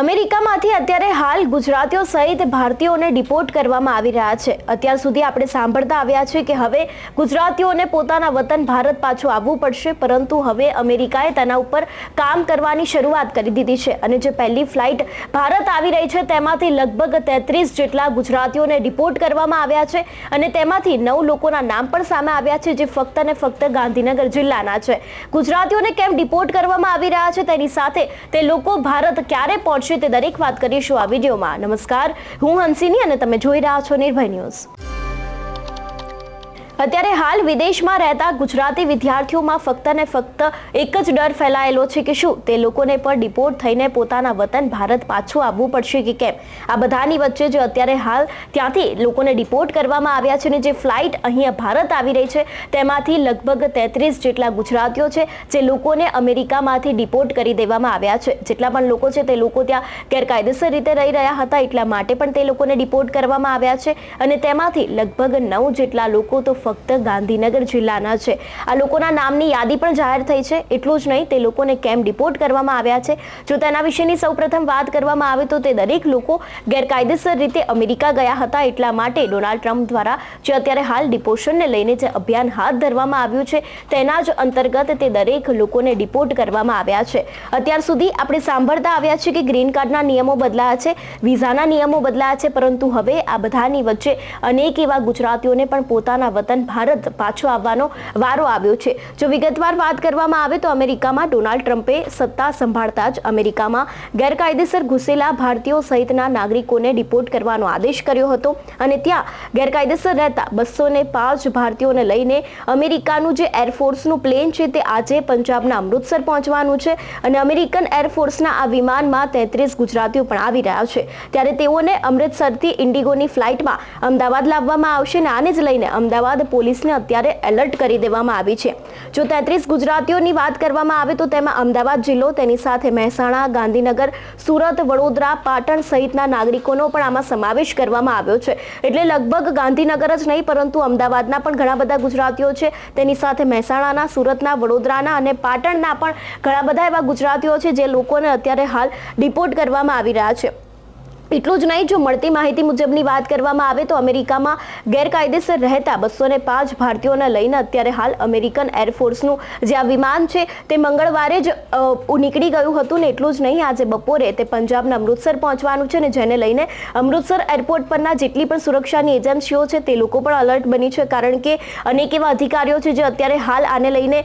અમેરિકામાંથી અત્યારે હાલ ગુજરાતીઓ સહિત ભારતીયોને ડિપોર્ટ કરવામાં આવી રહ્યા છે. અત્યાર સુધી આપણે સાંભળતા આવ્યા છે કે હવે ગુજરાતીઓને પોતાના વતન ભારત પાછું આવવું પડશે, પરંતુ હવે અમેરિકાએ તેના ઉપર કામ કરવાની શરૂઆત કરી દીધી છે અને જે પહેલી ફ્લાઇટ ભારત આવી રહી છે, તેમાંથી લગભગ તેત્રીસ જેટલા ગુજરાતીઓને ડિપોર્ટ કરવામાં આવ્યા છે અને તેમાંથી નવ લોકોના નામ પણ સામે આવ્યા છે, જે ફક્ત ને ફક્ત ગાંધીનગર જિલ્લાના છે. ગુજરાતીઓને કેમ ડિપોર્ટ કરવામાં આવી રહ્યા છે, તેની સાથે તે લોકો ભારત ક્યારે પહોંચશે તે દરેક વાત કરીશું આ વિડીયોમાં. નમસ્કાર, હું હંસિની અને તમે જોઈ રહ્યા છો નિર્ભય ન્યૂઝ. અત્યારે હાલ વિદેશમાં રહેતા ગુજરાતી વિદ્યાર્થીઓમાં ફક્ત ને ફક્ત એક જ ડર ફેલાયેલો છે કે શું? તે લોકોને પણ ડિપોર્ટ થઈને પોતાના વતન ભારત પાછું આવવું પડશે કે કેમ? આ બધાની વચ્ચે જે અત્યારે હાલ ત્યાંથી લોકોને ડિપોર્ટ કરવામાં આવ્યા છે ને જે ફ્લાઇટ અહીંયા ભારત આવી રહી છે, તેમાંથી લગભગ તેત્રીસ જેટલા ગુજરાતીઓ છે, જે લોકોને અમેરિકામાંથી ડિપોર્ટ કરી દેવામાં આવ્યા છે. જેટલા પણ લોકો છે તે લોકો ત્યાં ગેરકાયદેસર રીતે રહી રહ્યા હતા, એટલા માટે પણ તે લોકોને ડિપોર્ટ કરવામાં આવ્યા છે અને તેમાંથી લગભગ નવ જેટલા લોકો તો ફક્ત ગાંધીનગર જિલ્લાના છે. આ લોકોના નામની યાદી પણ જાહેર થઈ છે. એટલું જ નહીં, તે લોકોને કેમ ડિપોર્ટ કરવામાં આવ્યા છે? જો તેના વિશેની સૌપ્રથમ વાત કરવામાં આવે તો તે દરેક લોકો ગેરકાયદેસર રીતે અમેરિકા ગયા હતા એટલા માટે ડોનાલ્ડ ટ્રમ્પ દ્વારા જે અત્યારે હાલ ડિપોર્શનને લઈને જે અભિયાન હાથ ધરવામાં આવ્યું છે, તેના જ અંતર્ગત તે દરેક લોકોને ડિપોર્ટ કરવામાં આવ્યા છે. અત્યાર સુધી આપણે સાંભળતા આવ્યા છીએ કે ગ્રીન કાર્ડના નિયમો બદલાયા છે, વિઝાના નિયમો બદલાયા છે, પરંતુ હવે આ બધાની વચ્ચે અનેક એવા ગુજરાતીઓને પણ પોતાના વતન ભારત પાછો આવવાનો વારો આવ્યો છે. જો વિગતવાર વાત કરવામાં આવે તો અમેરિકામાં ડોનાલ્ડ ટ્રમ્પે સત્તા સંભાળતા જ અમેરિકામાં ગેરકાયદેસર ઘૂસેલા ભારતીયો સહિતના નાગરિકોને ડિપોર્ટ કરવાનો આદેશ કર્યો હતો અને ત્યાં ગેરકાયદેસર રહેતા બસો ને પાંચ ભારતીયોને લઈને અમેરિકાનું જે એરફોર્સનું પ્લેન છે તે આજે પંજાબના અમૃતસર પહોંચવાનું છે અને અમેરિકન એરફોર્સના આ વિમાનમાં તેત્રીસ ગુજરાતીઓ પણ આવી રહ્યા છે. ત્યારે તેઓને અમૃતસરથી ઇન્ડિગોની ફ્લાઇટમાં અમદાવાદ લાવવામાં આવશે અને આને જ લઈને અમદાવાદ પોલીસને અત્યારે એલર્ટ કરી દેવામાં આવી છે. જો તેત્રીસ ગુજરાતીઓની વાત કરવામાં આવે તો તેમાં અમદાવાદ જિલ્લો, તેની સાથે મહેસાણા, ગાંધીનગર, સુરત, વડોદરા, પાટણ સહિતના નાગરિકોનો પણ આમાં સમાવેશ કરવામાં આવ્યો છે. એટલે લગભગ ગાંધીનગર જ નહીં, પરંતુ અમદાવાદના પણ ઘણા બધા ગુજરાતીઓ છે. તેની સાથે મહેસાણાના, સુરતના, વડોદરાના અને પાટણના પણ ઘણા બધા એવા ગુજરાતીઓ છે જે લોકોને અત્યારે હાલ ડિપોર્ટ કરવામાં આવી રહ્યા છે. એટલું જ નહીં, જો મળતી માહિતી મુજબની વાત કરવામાં આવે તો અમેરિકામાં ગેરકાયદેસર રહેતા બસો ને પાંચ ભારતીયોને લઈને અત્યારે હાલ અમેરિકન એરફોર્સનું જે આ વિમાન છે, તે મંગળવારે જ નીકળી ગયું હતું ને એટલું જ નહીં, આજે બપોરે તે પંજાબના અમૃતસર પહોંચવાનું છે ને જેને લઈને અમૃતસર એરપોર્ટ પરના જેટલી પણ સુરક્ષાની એજન્સીઓ છે, તે લોકો પણ અલર્ટ બની છે, કારણ કે અનેક એવા અધિકારીઓ છે જે અત્યારે હાલ આને લઈને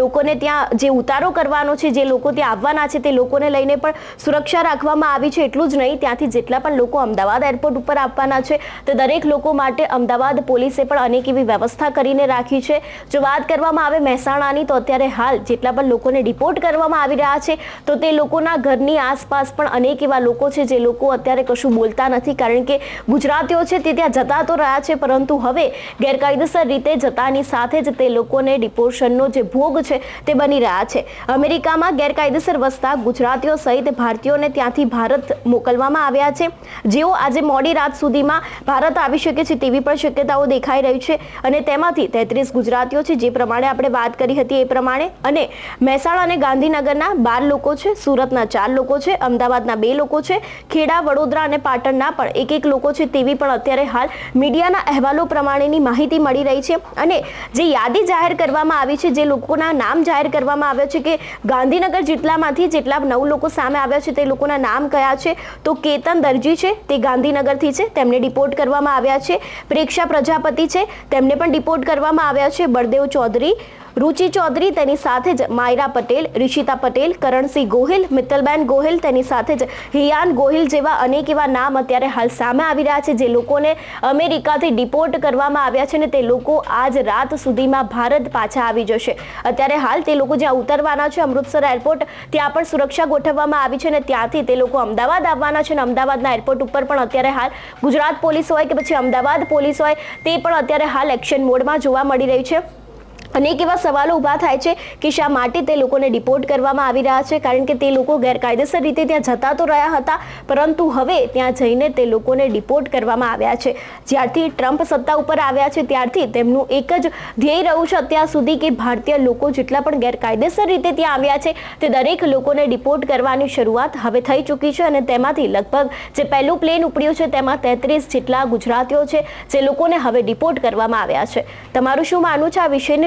લોકોને ત્યાં જે ઉતારો કરવાનો છે, જે લોકો ત્યાં આવવાના છે, તે લોકોને લઈને પણ સુરક્ષા રાખવામાં આવી છે, એટલું જ નહીં, ત્યાંથી જેટલા પણ લોકો અમદાવાદ એરપોર્ટ ઉપર આપવાના છે, તે દરેક લોકો માટે અમદાવાદ પોલીસે પણ અનેક એવી વ્યવસ્થા કરીને રાખી છે. જો વાત કરવામાં આવે મહેસાણાની, તો અત્યારે હાલ જેટલા પણ લોકોને ડિપોર્ટ કરવામાં આવી રહ્યા છે, તો તે લોકોના ઘરની આસપાસ પણ અનેક એવા લોકો છે જે લોકો અત્યારે કશું બોલતા નથી, કારણ કે ગુજરાતીઓ છે તે ત્યાં જતા તો રહ્યા છે, પરંતુ હવે ગેરકાયદેસર રીતે જતાની સાથે જ તે લોકોને ડિપોર્શનનો જે ભોગ છે તે બની રહ્યા છે. અમેરિકામાં ગેરકાયદેસર વસતા ગુજરાતીઓ સહિત ભારતીયોને ત્યાંથી ભારત મોકલવામાં આવ્યા છે. જેઓ આજે મોડી રાત સુધીમાં ભારત આવી શકે છે તેવી પણ શક્યતાઓ દેખાઈ રહી છે અને તેમાંથી તેત્રીસ ગુજરાતીઓ છે, જે પ્રમાણે આપણે વાત કરી હતી એ પ્રમાણે. અને મહેસાણા અને ગાંધીનગરના બાર લોકો છે, સુરતના ચાર લોકો છે, અમદાવાદના બે લોકો છે, ખેડા, વડોદરા અને પાટણના પણ એક એક લોકો છે તેવી પણ અત્યારે હાલ મીડિયાના અહેવાલો પ્રમાણેની માહિતી મળી રહી છે. અને જે યાદી જાહેર કરવામાં આવી છે, જે લોકોના નામ જાહેર કરવામાં આવ્યા છે કે ગાંધીનગર જેટલામાંથી જેટલા નવ લોકો સામે આવ્યા છે, તે લોકોના નામ કયા છે, તો કેતન દરજી છે, તે ગાંધીનગરથી છે, તેમને ડિપોર્ટ કરવામાં આવ્યા છે. પ્રેક્ષા પ્રજાપતિ છે, તેમને પણ ડિપોર્ટ કરવામાં આવ્યા છે. બળદેવ ચૌધરી રુચિ ચૌધરી તેની સાથે જ માયરા પટેલ રિશિતા પટેલ, કરણસિંહ ગોહિલ, મિત્તલબેન ગોહિલ તેની સાથે જ હિયાન ગોહિલ જેવા અનેક એવા નામ અત્યારે હાલ સામે આવી રહ્યા છે જે લોકોને અમેરિકાથી ડિપોર્ટ કરવામાં આવ્યા છે ને તે લોકો આજ રાત સુધીમાં ભારત પાછા આવી જશે. અત્યારે હાલ તે લોકો જ્યાં ઉતરવાના છે અમૃતસર એરપોર્ટ, ત્યાં પણ સુરક્ષા ગોઠવવામાં આવી છે ને ત્યાંથી તે લોકો અમદાવાદ આવવાના છે ને અમદાવાદના એરપોર્ટ ઉપર પણ અત્યારે હાલ ગુજરાત પોલીસ હોય કે પછી અમદાવાદ પોલીસ હોય તે પણ અત્યારે હાલ એક્શન મોડમાં જોવા મળી રહી છે. અનેક એવા સવાલો ઊભા થાય છે કે શા માટે તે લોકોને ડિપોર્ટ કરવામાં આવી રહ્યા છે? કારણ કે તે લોકો ગેરકાયદેસર રીતે ત્યાં જતા તો રહ્યા હતા, પરંતુ હવે ત્યાં જઈને તે લોકોને ડિપોર્ટ કરવામાં આવ્યા છે. જ્યારથી ટ્રમ્પ સત્તા ઉપર આવ્યા છે, ત્યારથી તેમનું એક જ ધ્યેય રહ્યું છે અત્યાર સુધી કે ભારતીય લોકો જેટલા પણ ગેરકાયદેસર રીતે ત્યાં આવ્યા છે, તે દરેક લોકોને ડિપોર્ટ કરવાની શરૂઆત હવે થઈ ચૂકી છે અને તેમાંથી લગભગ જે પહેલું પ્લેન ઉપડ્યું છે, તેમાં તેત્રીસ જેટલા ગુજરાતીઓ છે, જે લોકોને હવે ડિપોર્ટ કરવામાં આવ્યા છે. તમારું શું માનવું છે? આ વિષયને